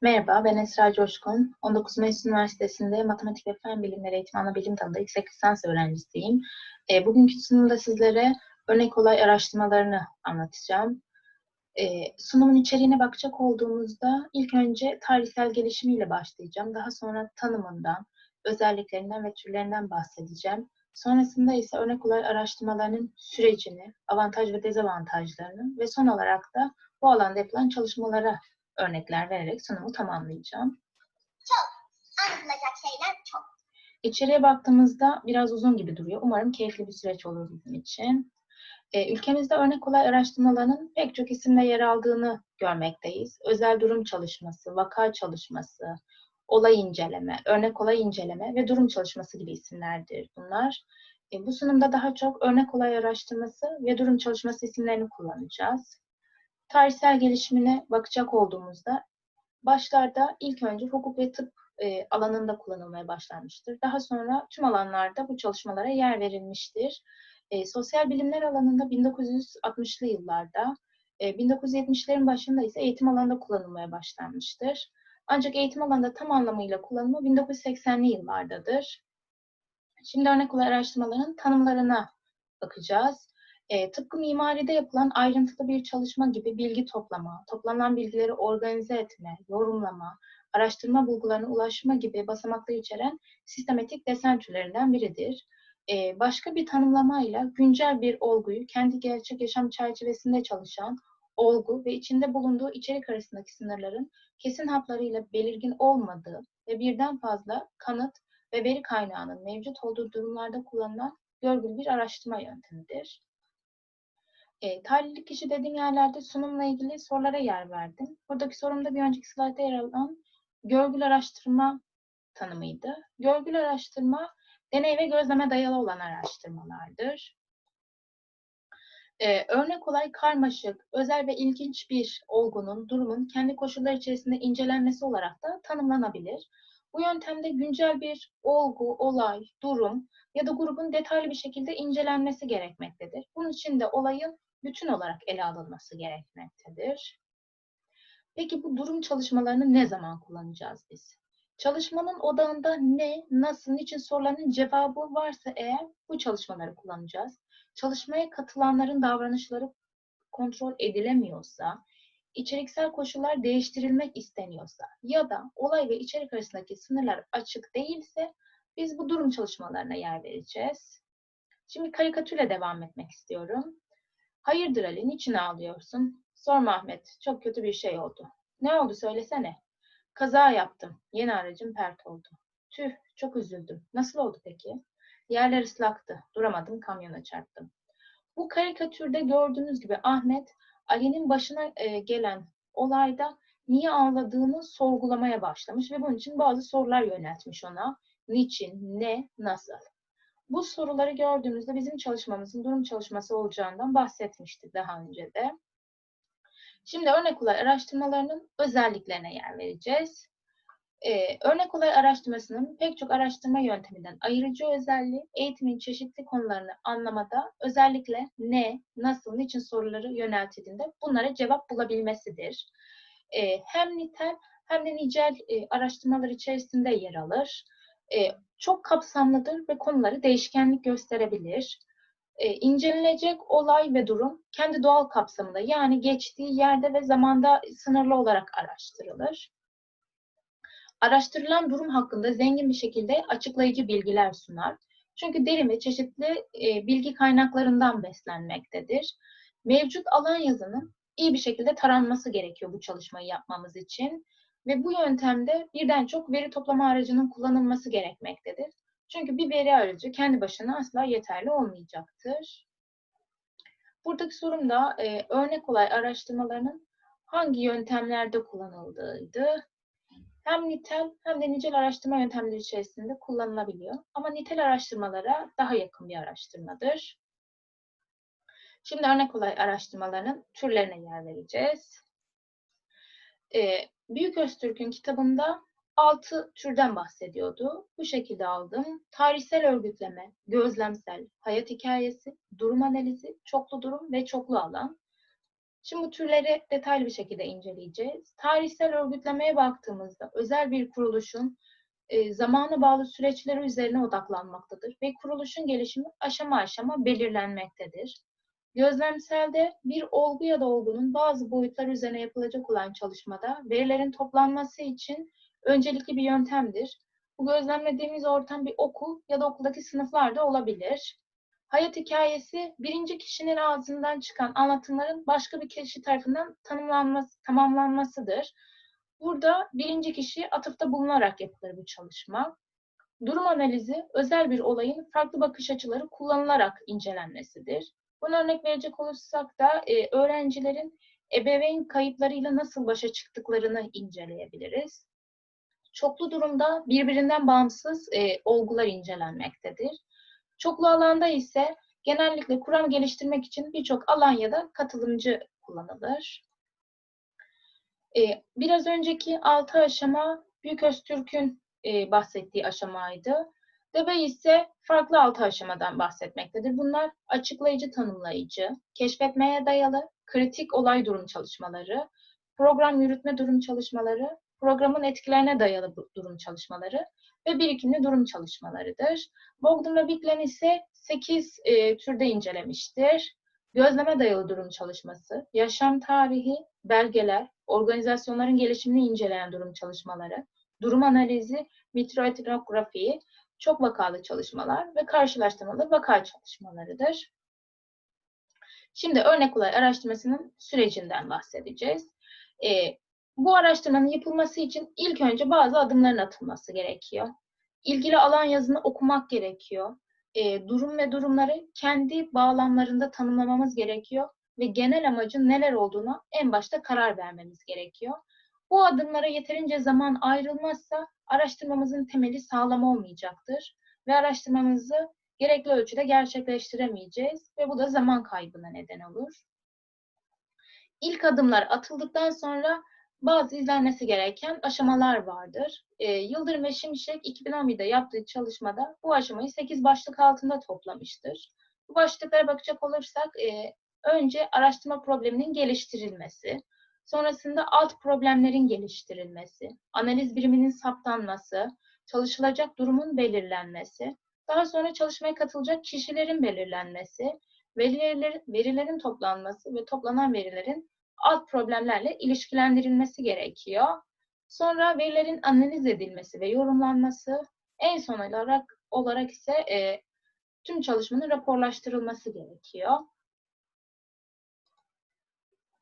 Merhaba, ben Esra Coşkun. 19 Mayıs Üniversitesi'nde Matematik ve Fen Bilimleri Eğitimi Anabilim Dalı'nda yüksek lisans öğrencisiyim. E, bugünkü sunumda sizlere örnek olay araştırmalarını anlatacağım. E, sunumun içeriğine bakacak olduğumuzda ilk önce tarihsel gelişimiyle başlayacağım. Daha sonra tanımından, özelliklerinden ve türlerinden bahsedeceğim. Sonrasında ise örnek olay araştırmalarının sürecini, avantaj ve dezavantajlarını ve son olarak da bu alanda yapılan çalışmalara örnekler vererek sunumu tamamlayacağım. Anlatılacak şeyler çok. İçeriye baktığımızda biraz uzun gibi duruyor. Umarım keyifli bir süreç olur bizim için. Ee, ülkemizde örnek olay araştırmalarının pek çok isimde yer aldığını görmekteyiz. Özel durum çalışması, vaka çalışması, olay inceleme, örnek olay inceleme ve durum çalışması gibi isimlerdir bunlar. E, bu sunumda daha çok örnek olay araştırması ve durum çalışması isimlerini kullanacağız. Tarihsel gelişimine bakacak olduğumuzda başlarda ilk önce hukuk ve tıp e, alanında kullanılmaya başlanmıştır. Daha sonra tüm alanlarda bu çalışmalara yer verilmiştir. E, sosyal bilimler alanında 1960'lı yıllarda, e, 1970'lerin başında ise eğitim alanında kullanılmaya başlanmıştır. Ancak eğitim alanında tam anlamıyla kullanımı 1980'li yıllardadır. Şimdi örnek olay araştırmaların tanımlarına bakacağız. E, tıpkı mimaride yapılan ayrıntılı bir çalışma gibi bilgi toplama, toplanan bilgileri organize etme, yorumlama, araştırma bulgularına ulaşma gibi basamakları içeren sistematik desen türlerinden biridir. E, başka bir tanımlamayla güncel bir olguyu kendi gerçek yaşam çerçevesinde çalışan olgu ve içinde bulunduğu içerik arasındaki sınırların kesin haplarıyla belirgin olmadığı ve birden fazla kanıt ve veri kaynağının mevcut olduğu durumlarda kullanılan görgülü bir araştırma yöntemidir. E, talihli kişi dediğim yerlerde sunumla ilgili sorulara yer verdim. Buradaki sorumda bir önceki slaytta yer alan görgülü araştırma tanımıydı. Görgülü araştırma, deney ve gözleme dayalı olan araştırmalardır. Ee, örnek olay karmaşık, özel ve ilginç bir olgunun, durumun kendi koşullar içerisinde incelenmesi olarak da tanımlanabilir. Bu yöntemde güncel bir olgu, olay, durum ya da grubun detaylı bir şekilde incelenmesi gerekmektedir. Bunun için de olayın bütün olarak ele alınması gerekmektedir. Peki bu durum çalışmalarını ne zaman kullanacağız biz? Çalışmanın odağında ne, nasıl, niçin sorularının cevabı varsa eğer bu çalışmaları kullanacağız. Çalışmaya katılanların davranışları kontrol edilemiyorsa, içeriksel koşullar değiştirilmek isteniyorsa ya da olay ve içerik arasındaki sınırlar açık değilse biz bu durum çalışmalarına yer vereceğiz. Şimdi karikatürle devam etmek istiyorum. Hayırdır Ali, niçin ağlıyorsun? Sorma Ahmet, çok kötü bir şey oldu. Ne oldu söylesene. Kaza yaptım. Yeni aracım pert oldu. Tüh, çok üzüldüm. Nasıl oldu peki? Yerler ıslaktı. Duramadım, kamyona çarptım. Bu karikatürde gördüğünüz gibi Ahmet, Ali'nin başına e, gelen olayda niye ağladığını sorgulamaya başlamış ve bunun için bazı sorular yöneltmiş ona. Niçin, ne, nasıl? Bu soruları gördüğümüzde bizim çalışmamızın durum çalışması olacağından bahsetmiştik daha önce de. Şimdi örnek olay araştırmalarının özelliklerine yer vereceğiz. Ee, örnek olay araştırmasının pek çok araştırma yönteminden ayırıcı özelliği eğitimin çeşitli konularını anlamada özellikle ne, nasıl, niçin soruları yöneltildiğinde bunlara cevap bulabilmesidir. Ee, hem nitel hem de nicel e, araştırmalar içerisinde yer alır. E, çok kapsamlıdır ve konuları değişkenlik gösterebilir. E, incelenecek olay ve durum kendi doğal kapsamında yani geçtiği yerde ve zamanda sınırlı olarak araştırılır. Araştırılan durum hakkında zengin bir şekilde açıklayıcı bilgiler sunar. Çünkü derin ve çeşitli e, bilgi kaynaklarından beslenmektedir. Mevcut alan yazının iyi bir şekilde taranması gerekiyor bu çalışmayı yapmamız için. Ve bu yöntemde birden çok veri toplama aracının kullanılması gerekmektedir. Çünkü bir veri aracı kendi başına asla yeterli olmayacaktır. Buradaki sorum da e, örnek olay araştırmalarının hangi yöntemlerde kullanıldığıydı. Hem nitel hem de nicel araştırma yöntemleri içerisinde kullanılabiliyor. Ama nitel araştırmalara daha yakın bir araştırmadır. Şimdi örnek olay araştırmalarının türlerine yer vereceğiz. E, Büyük Öztürk'ün kitabında altı türden bahsediyordu. Bu şekilde aldım. Tarihsel örgütleme, gözlemsel, hayat hikayesi, durum analizi, çoklu durum ve çoklu alan. Şimdi bu türleri detaylı bir şekilde inceleyeceğiz. Tarihsel örgütlemeye baktığımızda özel bir kuruluşun e, zamana bağlı süreçleri üzerine odaklanmaktadır ve kuruluşun gelişimi aşama aşama belirlenmektedir. Gözlemselde bir olgu ya da olgunun bazı boyutlar üzerine yapılacak olan çalışmada verilerin toplanması için öncelikli bir yöntemdir. Bu gözlemlediğimiz ortam bir okul ya da okuldaki sınıflar da olabilir. Hayat hikayesi birinci kişinin ağzından çıkan anlatımların başka bir kişi tarafından tanımlanması, tamamlanmasıdır. Burada birinci kişi atıfta bulunarak yapılır bu çalışma. Durum analizi özel bir olayın farklı bakış açıları kullanılarak incelenmesidir. Buna örnek verecek olursak da e, öğrencilerin ebeveyn kayıplarıyla nasıl başa çıktıklarını inceleyebiliriz. Çoklu durumda birbirinden bağımsız e, olgular incelenmektedir. Çoklu alanda ise genellikle kuram geliştirmek için birçok alan ya da katılımcı kullanılır. E, biraz önceki altı aşama Büyük Öztürk'ün e, bahsettiği aşamaydı. Debe ise farklı altı aşamadan bahsetmektedir. Bunlar açıklayıcı tanımlayıcı, keşfetmeye dayalı, kritik olay durum çalışmaları, program yürütme durum çalışmaları, programın etkilerine dayalı durum çalışmaları ve birikimli durum çalışmalarıdır. Bogdan ve Biglen ise 8 e, türde incelemiştir. Gözleme dayalı durum çalışması, yaşam tarihi, belgeler, organizasyonların gelişimini inceleyen durum çalışmaları, durum analizi, mikroetnografi, çok vakalı çalışmalar ve karşılaştırmalı vaka çalışmalarıdır. Şimdi örnek olay araştırmasının sürecinden bahsedeceğiz. E, bu araştırmanın yapılması için ilk önce bazı adımların atılması gerekiyor. İlgili alan yazını okumak gerekiyor. E, durum ve durumları kendi bağlamlarında tanımlamamız gerekiyor ve genel amacın neler olduğuna en başta karar vermemiz gerekiyor. Bu adımlara yeterince zaman ayrılmazsa araştırmamızın temeli sağlam olmayacaktır ve araştırmamızı gerekli ölçüde gerçekleştiremeyeceğiz ve bu da zaman kaybına neden olur. İlk adımlar atıldıktan sonra bazı izlenmesi gereken aşamalar vardır. E, Yıldırım ve Şimşek 2011'de yaptığı çalışmada bu aşamayı 8 başlık altında toplamıştır. Bu başlıklara bakacak olursak e, önce araştırma probleminin geliştirilmesi, sonrasında alt problemlerin geliştirilmesi, analiz biriminin saptanması, çalışılacak durumun belirlenmesi, daha sonra çalışmaya katılacak kişilerin belirlenmesi, verilerin, verilerin toplanması ve toplanan verilerin alt problemlerle ilişkilendirilmesi gerekiyor. Sonra verilerin analiz edilmesi ve yorumlanması, en son olarak, olarak ise e, tüm çalışmanın raporlaştırılması gerekiyor.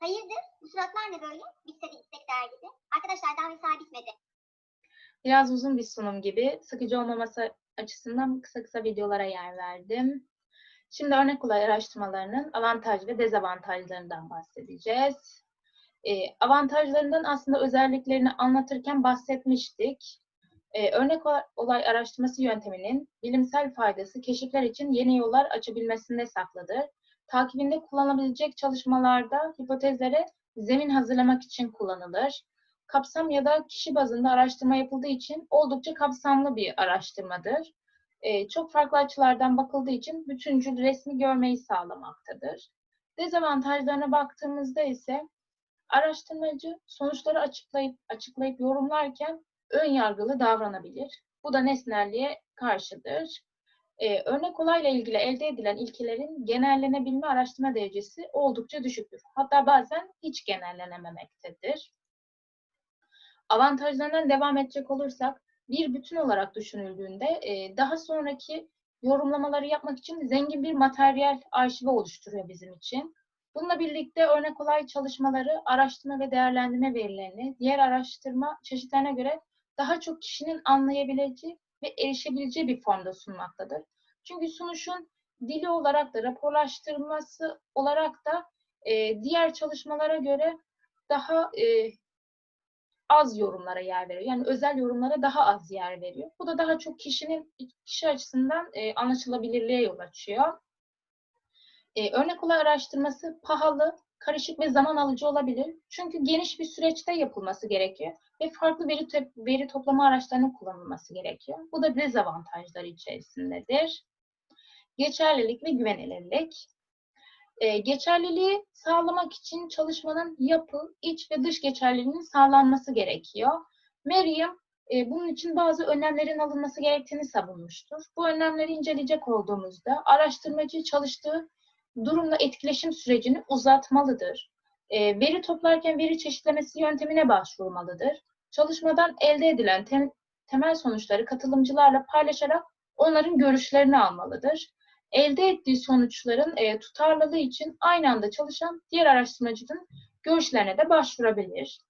Hayırdır? Bu suratlar ne böyle? Bitse gitsek dergide. Arkadaşlar daha mesai bitmedi. Biraz uzun bir sunum gibi, sıkıcı olmaması açısından kısa kısa videolara yer verdim. Şimdi örnek olay araştırmalarının avantaj ve dezavantajlarından bahsedeceğiz. Ee, avantajlarından aslında özelliklerini anlatırken bahsetmiştik. Ee, örnek olay araştırması yönteminin bilimsel faydası keşifler için yeni yollar açabilmesinde saklıdır. Takibinde kullanılabilecek çalışmalarda hipotezlere zemin hazırlamak için kullanılır. Kapsam ya da kişi bazında araştırma yapıldığı için oldukça kapsamlı bir araştırmadır e, çok farklı açılardan bakıldığı için bütüncül resmi görmeyi sağlamaktadır. Dezavantajlarına baktığımızda ise araştırmacı sonuçları açıklayıp açıklayıp yorumlarken ön yargılı davranabilir. Bu da nesnelliğe karşıdır. Ee, örnek olayla ilgili elde edilen ilkelerin genellenebilme araştırma derecesi oldukça düşüktür. Hatta bazen hiç genellenememektedir. Avantajlarından devam edecek olursak, bir bütün olarak düşünüldüğünde e, daha sonraki yorumlamaları yapmak için zengin bir materyal arşivi oluşturuyor bizim için. Bununla birlikte örnek olay çalışmaları, araştırma ve değerlendirme verilerini diğer araştırma çeşitlerine göre daha çok kişinin anlayabileceği ve erişebileceği bir formda sunmaktadır. Çünkü sunuşun dili olarak da raporlaştırılması olarak da e, diğer çalışmalara göre daha e, az yorumlara yer veriyor. Yani özel yorumlara daha az yer veriyor. Bu da daha çok kişinin kişi açısından e, anlaşılabilirliğe yol açıyor. E, örnek olay araştırması pahalı, karışık ve zaman alıcı olabilir. Çünkü geniş bir süreçte yapılması gerekiyor ve farklı veri, veri toplama araçlarının kullanılması gerekiyor. Bu da dezavantajlar içerisindedir. Geçerlilik ve güvenilirlik. E, geçerliliği sağlamak için çalışmanın yapı, iç ve dış geçerliliğinin sağlanması gerekiyor. Merriam e, bunun için bazı önlemlerin alınması gerektiğini savunmuştur. Bu önlemleri inceleyecek olduğumuzda araştırmacı çalıştığı durumla etkileşim sürecini uzatmalıdır. E, veri toplarken veri çeşitlemesi yöntemine başvurmalıdır. Çalışmadan elde edilen tem- temel sonuçları katılımcılarla paylaşarak onların görüşlerini almalıdır. Elde ettiği sonuçların e, tutarlılığı için aynı anda çalışan diğer araştırmacının görüşlerine de başvurabilir.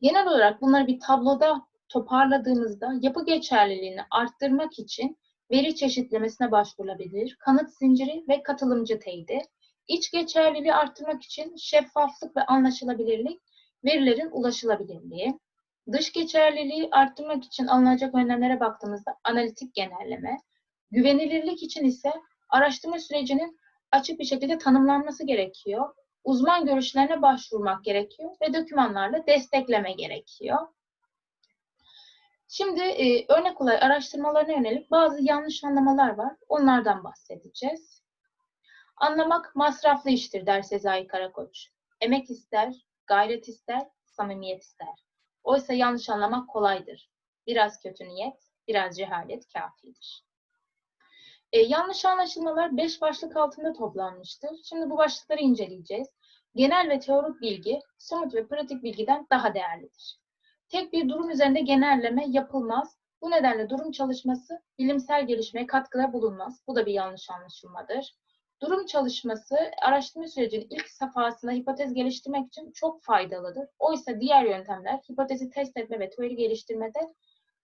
Genel olarak bunları bir tabloda toparladığımızda yapı geçerliliğini arttırmak için veri çeşitlemesine başvurulabilir, kanıt zinciri ve katılımcı teyidi. İç geçerliliği arttırmak için şeffaflık ve anlaşılabilirlik, verilerin ulaşılabilirliği. Dış geçerliliği arttırmak için alınacak önlemlere baktığımızda analitik genelleme. Güvenilirlik için ise araştırma sürecinin açık bir şekilde tanımlanması gerekiyor. Uzman görüşlerine başvurmak gerekiyor ve dokümanlarla destekleme gerekiyor. Şimdi e, örnek olay araştırmalarına yönelik bazı yanlış anlamalar var. Onlardan bahsedeceğiz. Anlamak masraflı iştir der Sezai Karakoç. Emek ister, gayret ister, samimiyet ister. Oysa yanlış anlamak kolaydır. Biraz kötü niyet, biraz cehalet kafidir. E, yanlış anlaşılmalar beş başlık altında toplanmıştır. Şimdi bu başlıkları inceleyeceğiz. Genel ve teorik bilgi, somut ve pratik bilgiden daha değerlidir. Tek bir durum üzerinde genelleme yapılmaz. Bu nedenle durum çalışması bilimsel gelişmeye katkıda bulunmaz. Bu da bir yanlış anlaşılmadır. Durum çalışması araştırma sürecinin ilk safhasında hipotez geliştirmek için çok faydalıdır. Oysa diğer yöntemler hipotezi test etme ve teori geliştirmede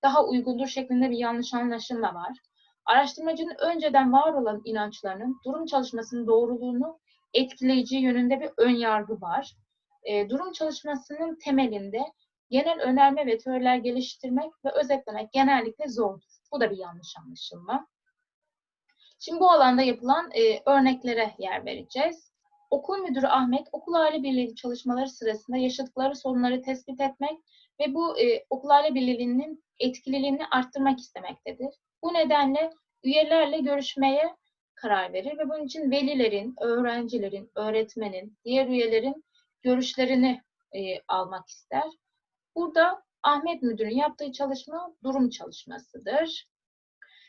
daha uygundur şeklinde bir yanlış anlaşılma var. Araştırmacının önceden var olan inançlarının durum çalışmasının doğruluğunu etkileyici yönünde bir ön yargı var. E, durum çalışmasının temelinde genel önerme ve teoriler geliştirmek ve özetlemek genellikle zordur. Bu da bir yanlış anlaşılma. Şimdi bu alanda yapılan e, örneklere yer vereceğiz. Okul müdürü Ahmet, okul aile birliği çalışmaları sırasında yaşadıkları sorunları tespit etmek ve bu e, okul aile birliğinin etkililiğini arttırmak istemektedir. Bu nedenle üyelerle görüşmeye karar verir ve bunun için velilerin, öğrencilerin, öğretmenin, diğer üyelerin görüşlerini e, almak ister. Burada Ahmet Müdür'ün yaptığı çalışma durum çalışmasıdır.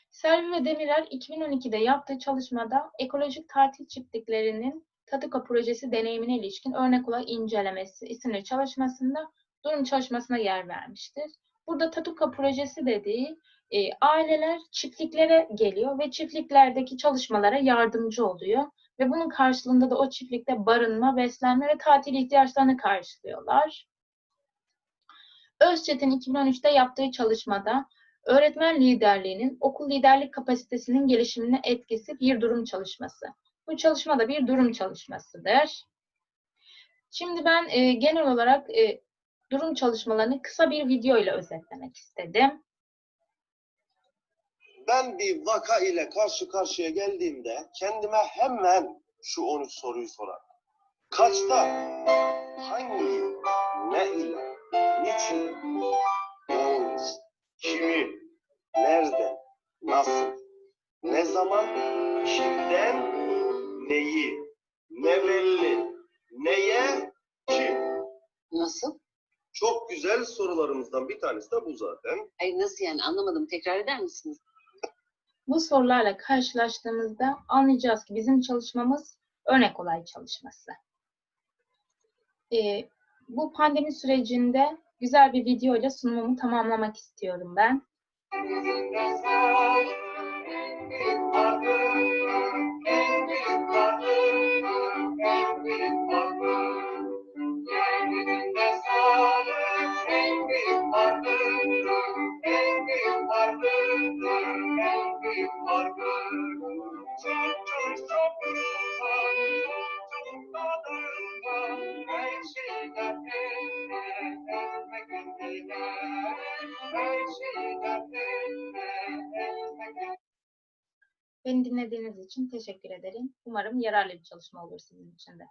Selvi ve Demirer 2012'de yaptığı çalışmada ekolojik tatil çiftliklerinin Tatıka projesi deneyimine ilişkin örnek olarak incelemesi isimli çalışmasında durum çalışmasına yer vermiştir. Burada Tatuka projesi dediği e, aileler çiftliklere geliyor ve çiftliklerdeki çalışmalara yardımcı oluyor. Ve bunun karşılığında da o çiftlikte barınma, beslenme ve tatil ihtiyaçlarını karşılıyorlar. Özçetin 2013'te yaptığı çalışmada öğretmen liderliğinin okul liderlik kapasitesinin gelişimine etkisi bir durum çalışması. Bu çalışma da bir durum çalışmasıdır. Şimdi ben e, genel olarak e, durum çalışmalarını kısa bir video ile özetlemek istedim. Ben bir vaka ile karşı karşıya geldiğimde kendime hemen şu 13 soruyu sorarım. Kaçta, hangi, ne ile, niçin, yalnız, kimi, nerede, nasıl, ne zaman, kimden, neyi, ne belli, neye, kim. Nasıl? Çok güzel sorularımızdan bir tanesi de bu zaten. Ay nasıl yani anlamadım. Tekrar eder misiniz? Bu sorularla karşılaştığımızda anlayacağız ki bizim çalışmamız örnek olay çalışması. Ee, bu pandemi sürecinde güzel bir video ile sunumumu tamamlamak istiyorum ben. Beni dinlediğiniz için teşekkür ederim. Umarım yararlı bir çalışma olur sizin için de.